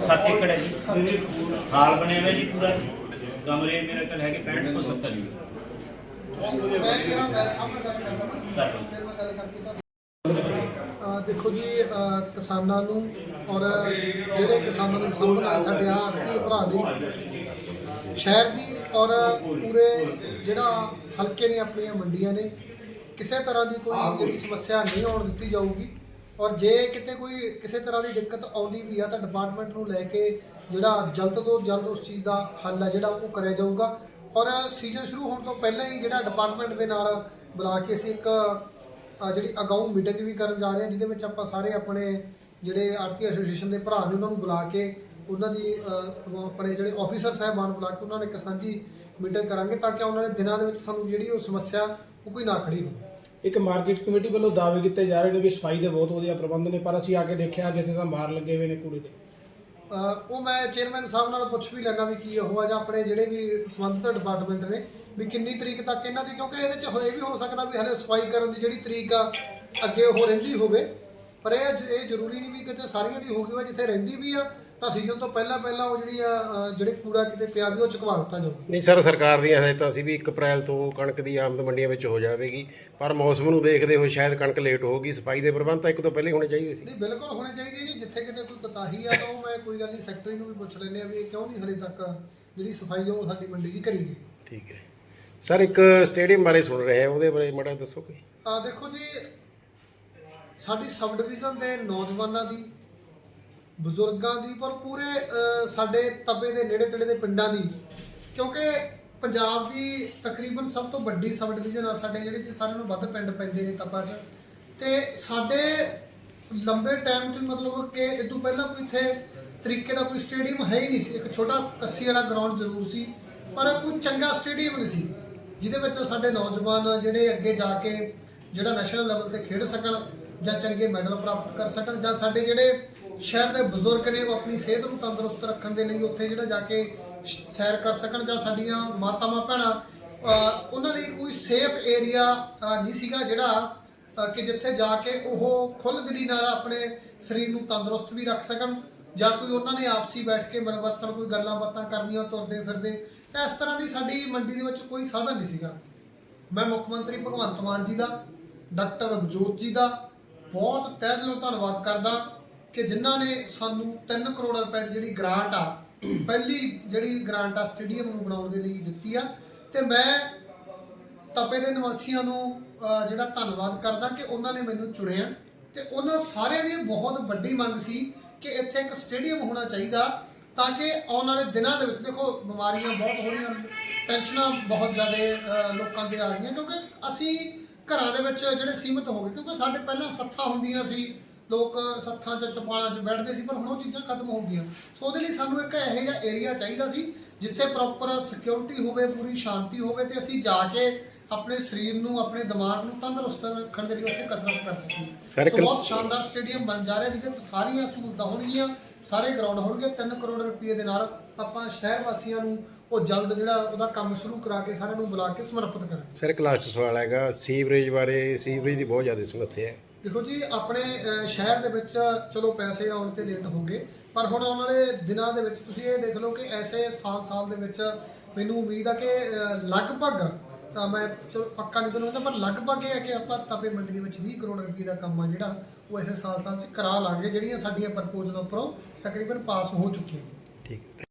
ਸੱਤ ਏਕੜ ਹੈ ਜੀ। ਹਾਲ ਬਣਿਆ ਹੋਇਆ ਜੀ ਪੂਰਾ। ਕਮਰੇ ਮੇਰੇ ਕੋਲ ਹੈਗੇ 65 ਤੋਂ 70 ਜੀ। ਮੈਂ ਕਿਹਾ ਮੈਂ ਸਾਹਮਣੇ ਗੱਲ ਕਰਦਾ ਕਰ ਲਓ ਫਿਰ ਮੈਂ ਗੱਲ ਕਰਕੇ ਤੁਹਾਨੂੰ ਅਹ ਦੇਖੋ ਜੀ ਕਿਸਾਨਾਂ ਨੂੰ ਔਰ ਜਿਹੜੇ ਕਿਸਾਨਾਂ ਨੂੰ ਸਾਹਮਣਾ ਸਾਡੇ ਆ ਆਰਤੀ ਭਰਾ ਦੇ ਸ਼ਹਿਰ ਦੀ ਔਰ ਪੂਰੇ ਜਿਹੜਾ ਹਲਕੇ ਦੀਆਂ ਆਪਣੀਆਂ ਮੰਡੀਆਂ ਨੇ ਕਿਸੇ ਤਰ੍ਹਾਂ ਦੀ ਕੋਈ ਜਿਹੜੀ ਸਮੱਸਿਆ ਨਹੀਂ ਆਉਣ ਦਿੱਤੀ ਜਾਊਗੀ। ਔਰ ਜੇ ਕਿਤੇ ਕੋਈ ਕਿਸੇ ਤਰ੍ਹਾਂ ਦੀ ਦਿੱਕਤ ਆਉਂਦੀ ਵੀ ਆ ਤਾਂ ਡਿਪਾਰਟਮੈਂਟ ਨੂੰ ਲੈ ਕੇ ਜਿਹੜਾ ਜਲਦ ਤੋਂ ਜਲਦ ਉਸ ਚੀਜ਼ ਦਾ ਹੱਲ ਹੈ ਜਿਹੜਾ ਉਹ ਕਰਿਆ ਜਾਊਗਾ। ਔਰ ਸੀਜ਼ਨ ਸ਼ੁਰੂ ਹੋਣ ਤੋਂ ਪਹਿਲਾਂ ਹੀ ਜਿਹੜਾ ਡਿਪਾਰਟਮੈਂਟ ਦੇ ਨਾਲ ਬੁਲਾ ਕੇ ਅਸੀਂ ਇੱਕ ਜਿਹੜੀ ਅਗਾਊਂ ਮੀਟਿੰਗ ਵੀ ਕਰਨ ਜਾ ਰਹੇ ਹਾਂ, ਜਿਹਦੇ ਵਿੱਚ ਆਪਾਂ ਸਾਰੇ ਆਪਣੇ ਜਿਹੜੇ ਆਰਤੀ ਐਸੋਸੀਏਸ਼ਨ ਦੇ ਭਰਾ ਨੇ ਉਹਨਾਂ ਨੂੰ ਬੁਲਾ ਕੇ ਉਹਨਾਂ ਦੀ ਆਪਣੇ ਜਿਹੜੇ ਆਫੀਸਰ ਸਾਹਿਬਾਨ ਬੁਲਾ ਕੇ ਉਹਨਾਂ ਨੇ ਇੱਕ ਸਾਂਝੀ ਮੀਟਿੰਗ ਕਰਾਂਗੇ ਤਾਂ ਕਿ ਉਹਨਾਂ ਵਾਲੇ ਦਿਨਾਂ ਦੇ ਵਿੱਚ ਸਾਨੂੰ ਜਿਹੜੀ ਉਹ ਸਮੱਸਿਆ ਉਹ ਕੋਈ ਨਾ ਖੜੀ ਹੋਵੇ। ਇੱਕ ਮਾਰਕੀਟ ਕਮੇਟੀ ਵੱਲੋਂ ਦਾਅਵੇ ਕੀਤੇ ਜਾ ਰਹੇ ਨੇ ਵੀ ਸਫ਼ਾਈ ਦੇ ਬਹੁਤ ਵਧੀਆ ਪ੍ਰਬੰਧ ਨੇ ਪਰ ਅਸੀਂ ਆ ਕੇ ਦੇਖਿਆ ਜਿੱਥੇ ਤਾਂ ਬਾਹਰ ਲੱਗੇ ਹੋਏ ਨੇ ਕੂੜੇ ਦੇ। ਅ, ਉਹ ਮੈਂ ਚੇਅਰਮੈਨ ਸਾਹਿਬ ਨਾਲ ਪੁੱਛ ਵੀ ਲੈਣਾ ਵੀ ਕੀ ਉਹ ਆ ਜਾਂ ਆਪਣੇ ਜਿਹੜੇ ਵੀ ਸੰਬੰਧਿਤ ਡਿਪਾਰਟਮੈਂਟ ਨੇ ਵੀ ਕਿੰਨੀ ਤਰੀਕ ਤੱਕ ਇਹਨਾਂ ਦੀ ਕਿਉਂਕਿ ਇਹਦੇ 'ਚ ਹੋਏ ਵੀ ਹੋ ਸਕਦਾ ਵੀ ਹਲੇ ਸਫ਼ਾਈ ਕਰਨ ਦੀ ਜਿਹੜੀ ਤਰੀਕ ਆ ਅੱਗੇ ਉਹ ਰਹਿੰਦੀ ਹੋਵੇ ਪਰ ਇਹ ਇਹ ਜ਼ਰੂਰੀ ਨਹੀਂ ਵੀ ਕਿਤੇ ਸਾਰੀਆਂ ਦੀ ਹੋ ਗਈ ਹੋਵੇ ਜਿੱਥੇ ਰਹਿੰਦੀ ਵੀ ਆ ਤਾਂ ਸੀਜ਼ਨ ਤੋਂ ਪਹਿਲਾਂ ਪਹਿਲਾਂ ਉਹ ਜਿਹੜੀ ਆ ਅ, ਜਿਹੜੇ ਕੂੜਾ ਕਿਤੇ ਪਿਆ ਵੀ ਉਹ ਚੁਕਵਾ ਦਿੱਤਾ ਜਾਊਗਾ। ਨਹੀਂ ਸਰ ਸਰਕਾਰ ਦੀਆਂ ਹਦਾਇਤਾਂ ਸੀ ਵੀ 1 ਅਪ੍ਰੈਲ ਤੋਂ ਕਣਕ ਦੀ ਆਮਦ ਮੰਡੀਆਂ ਵਿੱਚ ਹੋ ਜਾਵੇਗੀ ਪਰ ਮੌਸਮ ਨੂੰ ਦੇਖਦੇ ਹੋਏ ਸ਼ਾਇਦ ਕਣਕ ਲੇਟ ਹੋਊਗੀ ਸਫ਼ਾਈ ਦੇ ਪ੍ਰਬੰਧ ਤਾਂ ਇੱਕ ਤੋਂ ਪਹਿਲੇ ਹੋਣੇ ਚਾਹੀਦੇ ਸੀ। ਨਹੀਂ ਬਿਲਕੁਲ ਹੋਣੇ ਚਾਹੀਦੇ ਜੀ ਜਿੱਥੇ ਕਿਤੇ ਕੋਈ ਪਤਾਹੀ ਆ ਤਾਂ ਉਹ ਮੈਂ ਕੋਈ ਗੱਲ ਨਹੀਂ ਸੈਕਟਰੀ ਨੂੰ ਵੀ ਪੁੱਛ ਲੈਂਦੇ ਆ ਵੀ ਇਹ ਕਿਉਂ ਨਹੀਂ ਹਲੇ ਤੱਕ ਜਿਹੜੀ ਸਫ਼ਾਈ ਆ ਉਹ ਸਾਡੀ ਮੰਡੀ ਦੀ ਕਰੀ ਗਈ। ਠੀਕ ਹੈ। ਸਰ ਇੱਕ ਸਟੇਡੀਅਮ ਬਾਰੇ ਸੁਣ ਰਹੇ ਹਾਂ ਉਹਦੇ ਬਾਰੇ ਮਾੜਾ ਦੱਸੋ ਕੋਈ। ਆ ਦੇਖੋ ਜੀ ਸਾਡੀ ਸਬ ਡਿਵੀਜ਼ਨ ਦੇ ਨੌਜਵਾਨਾਂ ਦੀ ਬਜ਼ੁਰਗਾਂ ਦੀ, ਪਰ ਪੂਰੇ ਸਾਡੇ ਤਬੇ ਦੇ ਨੇੜੇ ਤੇੜੇ ਦੇ ਪਿੰਡਾਂ ਦੀ, ਕਿਉਂਕਿ ਪੰਜਾਬ ਦੀ ਤਕਰੀਬਨ ਸਭ ਤੋਂ ਵੱਡੀ ਸਬ ਡਿਵੀਜ਼ਨ ਆ ਸਾਡੇ, ਜਿਹੜੇ ਚ ਸਾਰਿਆਂ ਨੂੰ ਵੱਧ ਪਿੰਡ ਪੈਂਦੇ ਨੇ ਤਪਾ 'ਚ। ਤੇ ਸਾਡੇ ਲੰਬੇ ਟਾਈਮ ਤੋਂ ਮਤਲਬ ਕਿ ਇਹ ਤੋਂ ਪਹਿਲਾਂ ਕੋਈ ਇੱਥੇ ਤਰੀਕੇ ਦਾ ਕੋਈ ਸਟੇਡੀਅਮ ਹੈ ਹੀ ਨਹੀਂ ਸੀ। ਇੱਕ ਛੋਟਾ ਕੱਸੀ ਵਾਲਾ ਗਰਾਊਂਡ ਜ਼ਰੂਰ ਸੀ, ਪਰ ਕੋਈ ਚੰਗਾ ਸਟੇਡੀਅਮ ਨਹੀਂ ਸੀ, ਜਿਹਦੇ ਵਿੱਚ ਸਾਡੇ ਨੌਜਵਾਨ ਜਿਹੜੇ ਅੱਗੇ ਜਾ ਕੇ ਜਿਹੜਾ ਨੈਸ਼ਨਲ ਲੈਵਲ ਤੇ ਖੇਡ ਸਕਣ ਜਾਂ ਚੰਗੇ ਮੈਡਲ ਪ੍ਰਾਪਤ ਕਰ ਸਕਣ ਜਾਂ ਸਾਡੇ ਜਿਹੜੇ ਸ਼ਹਿਰ ਦੇ ਬਜ਼ੁਰਗ ਨੇ ਉਹ ਆਪਣੀ ਸਿਹਤ ਨੂੰ ਤੰਦਰੁਸਤ ਰੱਖਣ ਦੇ ਲਈ ਉੱਥੇ ਜਿਹੜਾ ਜਾ ਕੇ ਸੈਰ ਕਰ ਸਕਣ ਜਾਂ ਸਾਡੀਆਂ ਮਾਤਾਵਾਂ, ਭੈਣਾਂ ਉਹਨਾਂ ਲਈ ਕੋਈ ਸੇਫ ਏਰੀਆ ਨਹੀਂ ਸੀਗਾ ਜਿਹੜਾ ਕਿ ਜਿੱਥੇ ਜਾ ਕੇ ਉਹ ਖੁੱਲ੍ਹ ਦਿਲੀ ਨਾਲ ਆਪਣੇ ਸਰੀਰ ਨੂੰ ਤੰਦਰੁਸਤ ਵੀ ਰੱਖ ਸਕਣ ਜਾਂ ਕੋਈ ਉਹਨਾਂ ਨੇ ਆਪਸੀ ਬੈਠ ਕੇ ਮਿਲਵਰਤਨ ਕੋਈ ਗੱਲਾਂ ਬਾਤਾਂ ਕਰਨੀਆਂ, ਤੁਰਦੇ ਫਿਰਦੇ ਤਾਂ ਇਸ ਤਰ੍ਹਾਂ ਦੀ ਸਾਡੀ ਮੰਡੀ ਦੇ ਵਿੱਚ ਕੋਈ ਸਾਧਨ ਨਹੀਂ ਸੀਗਾ। ਮੈਂ ਮੁੱਖ ਮੰਤਰੀ ਭਗਵੰਤ ਮਾਨ ਜੀ ਦਾ, ਡਾਕਟਰ ਰਵਜੋਤ ਜੀ ਦਾ ਬਹੁਤ ਤਹਿ ਦਿਲੋਂ ਧੰਨਵਾਦ ਕਰਦਾ। ਕਿ ਜਿਨ੍ਹਾਂ ਨੇ ਸਾਨੂੰ 3 ਕਰੋੜ ਰੁਪਏ ਦੀ ਜਿਹੜੀ ਗ੍ਰਾਂਟ ਆ, ਪਹਿਲੀ ਜਿਹੜੀ ਗ੍ਰਾਂਟ ਆ ਸਟੇਡੀਅਮ ਨੂੰ ਬਣਾਉਣ ਦੇ ਲਈ ਦਿੱਤੀ ਆ। ਤੇ ਮੈਂ ਤਪੇ ਦੇ ਨਿਵਾਸੀਆਂ ਨੂੰ ਜਿਹੜਾ ਧੰਨਵਾਦ ਕਰਦਾ ਕਿ ਉਹਨਾਂ ਨੇ ਮੈਨੂੰ ਚੁਣਿਆ। ਤੇ ਉਹਨਾਂ ਸਾਰਿਆਂ ਦੀ ਬਹੁਤ ਵੱਡੀ ਮੰਗ ਸੀ ਕਿ ਇੱਥੇ ਇੱਕ ਸਟੇਡੀਅਮ ਹੋਣਾ ਚਾਹੀਦਾ ਤਾਂ ਕਿ ਆਉਣ ਵਾਲੇ ਦਿਨਾਂ ਦੇ ਵਿੱਚ, ਦੇਖੋ, ਬਿਮਾਰੀਆਂ ਬਹੁਤ ਹੋ ਰਹੀਆਂ ਟੈਨਸ਼ਨਾਂ ਬਹੁਤ ਜ਼ਿਆਦਾ ਲੋਕਾਂ ਦੇ ਆ ਰਹੀਆਂ। ਕਿਉਂਕਿ ਅਸੀਂ ਘਰਾਂ ਦੇ ਵਿੱਚ ਜਿਹੜੇ ਸੀਮਿਤ ਹੋ ਗਏ, ਕਿਉਂਕਿ ਸਾਡੇ ਪਹਿਲਾਂ ਸੱਥਾਂ ਹੁੰਦੀਆਂ ਸੀ। ਲੋਕ ਸੱਥਾਂ 'ਚ ਚਪਾਲਾਂ 'ਚ ਬੈਠਦੇ ਸੀ ਪਰ ਹੁਣ ਉਹ ਚੀਜ਼ਾਂ ਖਤਮ ਹੋ ਗਈਆਂ। ਸੋ ਉਹਦੇ ਲਈ ਸਾਨੂੰ ਇੱਕ ਇਹੋ ਜਿਹਾ ਏਰੀਆ ਚਾਹੀਦਾ ਸੀ ਜਿੱਥੇ ਪ੍ਰੋਪਰ ਸਿਕਿਉਰਿਟੀ ਹੋਵੇ ਪੂਰੀ ਸ਼ਾਂਤੀ ਹੋਵੇ ਤੇ ਅਸੀਂ ਜਾ ਕੇ ਆਪਣੇ ਸਰੀਰ ਨੂੰ ਆਪਣੇ ਦਿਮਾਗ ਨੂੰ ਤੰਦਰੁਸਤ ਰੱਖਣ ਦੇ ਲਈ ਉੱਥੇ ਕਸਰਤ ਕਰ ਸਕੀਏ। ਸੋ ਬਹੁਤ ਸ਼ਾਨਦਾਰ ਸਟੇਡੀਅਮ ਬਣ ਜਾ ਰਿਹਾ ਜਿਹਦੇ ਵਿੱਚ ਸਾਰੀਆਂ ਸਹੂਲਤਾਂ ਹੋਣਗੀਆਂ ਸਾਰੇ ਗਰਾਊਂਡ ਹੋਣਗੇ। 3 ਕਰੋੜ ਰੁਪਏ ਦੇ ਨਾਲ ਆਪਾਂ ਸ਼ਹਿਰ ਵਾਸੀਆਂ ਨੂੰ ਉਹ ਜਲਦ ਜਿਹੜਾ ਉਹਦਾ ਕੰਮ ਸ਼ੁਰੂ ਕਰਾ ਕੇ ਸਾਰਿਆਂ ਨੂੰ ਬੁਲਾ ਕੇ ਸਮਰਪਿਤ ਕਰਾਂਗੇ। ਸਰ ਇੱਕ ਲਾਸਟ ਸਵਾਲ ਹੈਗਾ ਸੀਵਰੇਜ ਬਾਰੇ ਸੀਵਰੇਜ ਦੀ ਬਹੁਤ ਜ਼ਿਆਦਾ ਸਮੱਸਿਆ ਹੈ। ਦੇਖੋ ਜੀ, ਆਪਣੇ ਸ਼ਹਿਰ ਦੇ ਵਿੱਚ ਚਲੋ ਪੈਸੇ ਆਉਣ ਤੇ ਲੇਟ ਹੋ ਗਏ, ਪਰ ਹੁਣ ਆਉਣ ਵਾਲੇ ਦਿਨਾਂ ਦੇ ਵਿੱਚ ਤੁਸੀਂ ਇਹ ਦੇਖ ਲਓ ਕਿ ਐਸੇ ਸਾਲ-ਸਾਲ ਦੇ ਵਿੱਚ ਮੈਨੂੰ ਉਮੀਦ ਆ ਕਿ ਲਗਭਗ, ਤਾਂ ਮੈਂ ਚਲੋ ਪੱਕਾ ਨਹੀਂ ਤੁਹਾਨੂੰ ਕਹਿੰਦਾ ਪਰ ਲਗਭਗ ਇਹ ਹੈ ਕਿ ਆਪਾਂ ਤਪੇ ਮੰਡੀ ਦੇ ਵਿੱਚ 20 ਕਰੋੜ ਰੁਪਏ ਦਾ ਕੰਮ ਆ ਜਿਹੜਾ, ਉਹ ਐਸੇ ਸਾਲ-ਸਾਲ ਚ ਕਰਾ ਲਾਂਗੇ, ਜਿਹੜੀਆਂ ਸਾਡੀਆਂ ਪ੍ਰਪੋਜ਼ਲਾਂ ਉੱਪਰੋਂ ਤਕਰੀਬਨ ਪਾਸ ਹੋ ਚੁੱਕੀਆਂ ਠੀਕ।